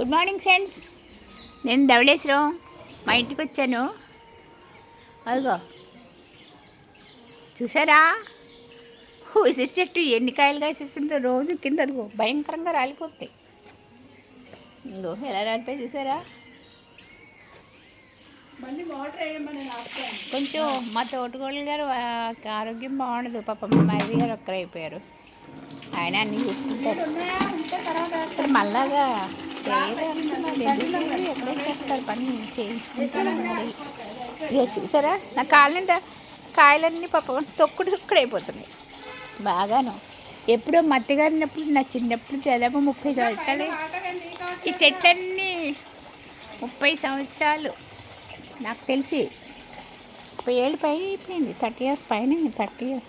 Good morning friends నేను ధవళేశ్వరం. మా ఇంటికి వచ్చాను. అదిగో. చూసారా? ఉసిరి చెట్టు ఎన్ని కాయలు కాసేస్తుంటే రోజు కింద అదిగో భయంకరంగా రాలిపోతాయి ఇంకో ఎలా రాలిపోయి చూసారా? కొంచెం మా తోటకోళ్ళు గారు ఆరోగ్యం బాగుండదు. పాపం మా ఇది గారు ఒక్కరైపోయారు ఆయన అన్నీ చూసుకుంటారు ఉన్నాయా మళ్ళాగా చేయరు. ఎప్పుడో చేస్తారు పని చేయించుకుంటారు ఇక చూసారా? నా కాళ్ళంట కాయలన్నీ పాపం తొక్కుడు తొక్కుడైపోతున్నాయి బాగాను. ఎప్పుడో మత్తిగారినప్పుడు నా చిన్నప్పుడు దాదాపు ముప్పై సంవత్సరాలు. ఈ చెట్లన్నీ ముప్పై సంవత్సరాలు. నాకు తెలిసి ముప్పై ఏళ్ళు పై అయిపోయింది. థర్టీ ఇయర్స్ పైన థర్టీ ఇయర్స్.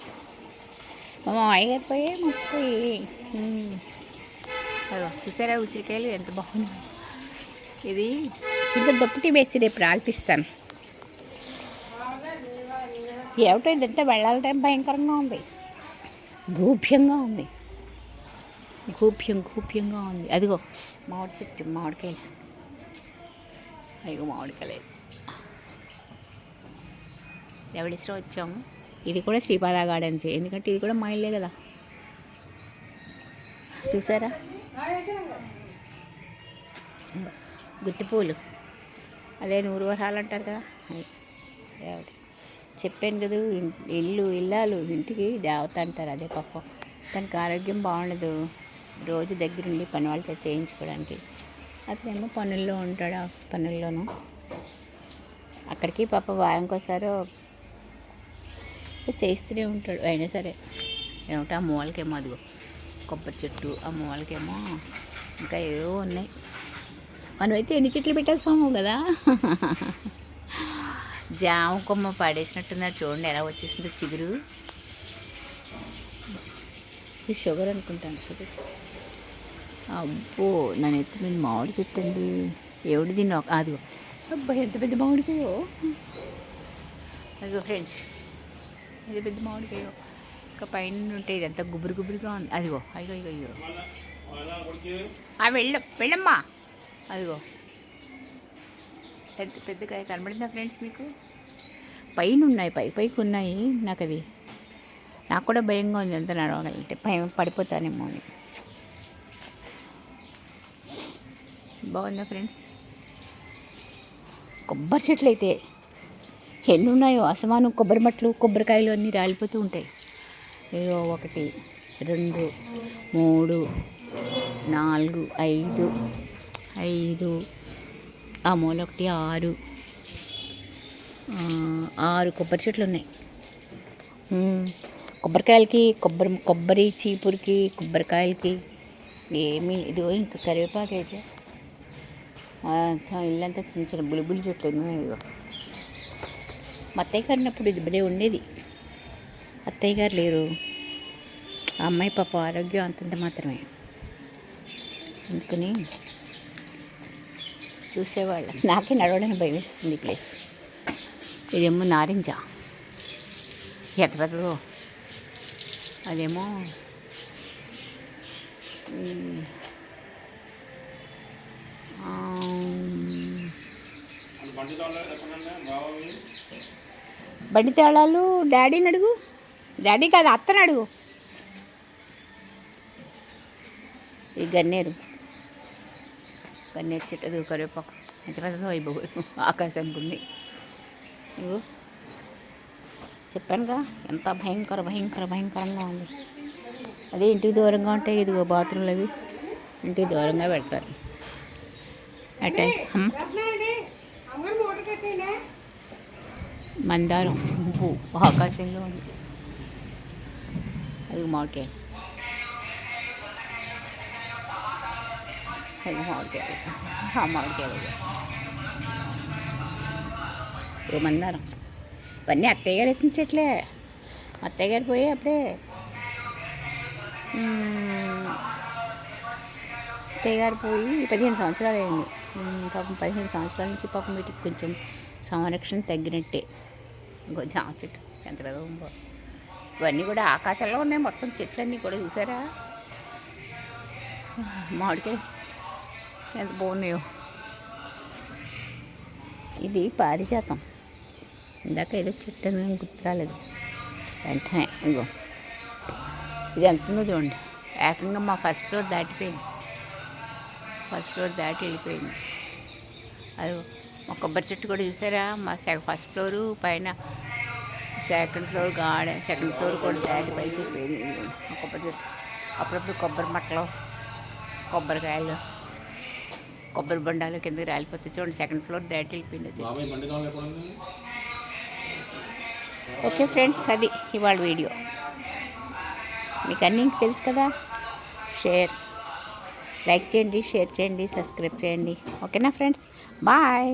మా మామయ్య గారు పోయే ముప్పై ఉమ్. అదిగో చూసారా ఉసిరికాయలు ఎంత బాగుంది ఇది ఇంకా దొప్పటి వేసి రేపు రాల్పిస్తాను ఏమిటో ఇదంతా వెళ్ళాల టైం భయంకరంగా ఉంది గూభ్యంగా ఉంది గూభ్యం గూభ్యంగా ఉంది అదిగో మామిడి చెట్టు మామిడికాయలు అయ్యో మామిడికాయలు ఎవడిస్లో వచ్చాము ఇది కూడా శ్రీపాద గార్డెన్స్ ఎందుకంటే ఇది కూడా మా ఇల్లే కదా. చూసారా? గుత్తిపూలు. అదే నూరు వరహాలు అంటారు కదా. దేవుడు. చెప్పాను కదా ఇల్లు ఇల్లాలు ఇంటికి దేవత అంటారు అదే పాపం. తనకి ఆరోగ్యం బాగుండదు. రోజు దగ్గరుండి పని వాళ్ళతో చేయించుకోవడానికి. అతనేమో పనుల్లో ఉంటాడు? ఆఫీస్ పనుల్లోనూ. అక్కడికి పాప వారంకోసారో చేస్తూనే ఉంటాడు. అయినా సరే ఏమిటో ఆ మూలకేమో అదిగో కొబ్బరి చెట్టు ఆ మూలకేమో ఇంకా ఏవో ఉన్నాయి. మనమైతే ఎన్ని చెట్లు పెట్టేస్తాము కదా. జామ కొమ్మ పడేసినట్టున్నారు చూడండి ఎలా వచ్చేసిందో చిగురు. ఇది షుగర్ అనుకుంటాను షుగర్. అబ్బో నన్ను ఎత్తి మీద మామిడి చెట్టు అండి. ఎవడు దీన్ని ఒక అదిగో. అబ్బా ఎంత పెద్ద మామిడికాయో. అదిగో ఫ్రెండ్స్. ఇది పెద్ద మామిడికాయ ఇంకా పైన ఉంటే ఇదంతా గుబురు గుబురుగా ఉంది. అదిగో అయ్యో అయ్యో అయ్యో ఆ వెళ్ళ వెళ్ళమ్మా. అదిగో. పెద్ద పెద్ద కాయ కనబడిందా ఫ్రెండ్స్ మీకు? పైన ఉన్నాయి పై పైకి ఉన్నాయి నాకు అది నాకు కూడా భయంగా ఉంది ఎంత నడవగలంటే పై పడిపోతానేమో అని. బాగుందా ఫ్రెండ్స్? కొబ్బరి చెట్లు అయితే. ఎన్ని ఉన్నాయో అసమానం కొబ్బరి మట్లు కొబ్బరికాయలు అన్నీ రాలిపోతూ ఉంటాయి. ఏదో ఒకటి రెండు మూడు నాలుగు ఐదు ఐదు ఆ మూల ఒకటి ఆరు ఆరు కొబ్బరి చెట్లు ఉన్నాయి. కొబ్బరికాయలకి కొబ్బరి కొబ్బరి చీపురికి కొబ్బరికాయలకి ఏమీ ఇదిగో ఇంకా కరివేపాకు అయితే. ఇల్లంతా చిన్న చిన్న బులిబులి చెట్లు ఉన్నాయి మా అత్తయ్య గారు ఉన్నప్పుడు ఇది భలే ఉండేది. అత్తయ్య గారు లేరు. ఆ అమ్మాయి పాప ఆరోగ్యం అంతంత మాత్రమే. అందుకని చూసేవాళ్ళం. నాకే నడవడానికి భయం వేస్తుంది ఈ ప్లేస్. ఇదేమో నారింజ. ఎర్రలో అదేమో బండి తాళాలు డాడీని అడుగు. డాడీ కాదు అత్తని అడుగు. ఈ గన్నేరు. గన్నేరు చెట్టు కరివేపాకు. ఎంత పెద్దదో అయిపోయి ఆకాశం ఉంది. ఇగో చెప్పానుగా ఎంత భయంకర భయంకర భయంకరంగా ఉంది. అదే ఇంటికి దూరంగా ఉంటాయి ఇదిగో బాత్రూమ్లు అవి. ఇంటికి దూరంగా పెడతారు. అటాచ్ అమ్మ. మందారం. పువ్వు ఆకాశంలో ఉంది. అది మామిడికాయ అది మామిడికాయ ఆ మామిడికాయ మందారం. ఇవన్నీ అత్తయ్య గారు వేసిన చెట్లే. అత్తయ్య గారు పోయి అప్పుడే అత్తయ్య గారు పోయి పదిహేను సంవత్సరాలు అయింది. పాపం పదిహేను సంవత్సరాల నుంచి పాపం వీటికి కొంచెం సంరక్షణ తగ్గినట్టే. ఇంకో జామ చెట్టు ఎంత పెద్ద ఉందో. ఇవన్నీ కూడా ఆకాశంలో ఉన్నాయి మొత్తం చెట్లన్నీ కూడా చూసారా? మామిడికాయ ఎంత బాగున్నాయో. ఇది పారిజాతం. ఇందాక ఏదో చెట్టు అని గుర్తురాలేదు గుర్తు రాలేదు. వెంటనే ఇంకో ఇది ఎంత ఉందో చూడండి. ఏకంగా మా ఫస్ట్ ఫ్లోర్ దాటిపోయింది. ఫస్ట్ ఫ్లోర్ దాటి వెళ్ళిపోయింది. అది మా కొబ్బరి చెట్టు కూడా చూసారా? మా సె- ఫస్ట్ ఫ్లోరు పైన second floor garden second floor కూడా దాటి పైకి మా కొబ్బరి చెట్టు. అప్పుడప్పుడు కొబ్బరి మట్టలు కొబ్బరికాయలు కొబ్బరి బండాలు కిందకి రాలిపోతాయి చూడండి సెకండ్ ఫ్లోర్ దాటి వెళ్ళిపోయింది ఓకే ఫ్రెండ్స్ అది ఇవాళ వీడియో. మీకు అన్నీ ఇంక తెలుసు కదా? షేర్. లైక్ చేయండి షేర్ చేయండి సబ్స్క్రైబ్ చేయండి. ఓకేనా ఫ్రెండ్స్? బాయ్.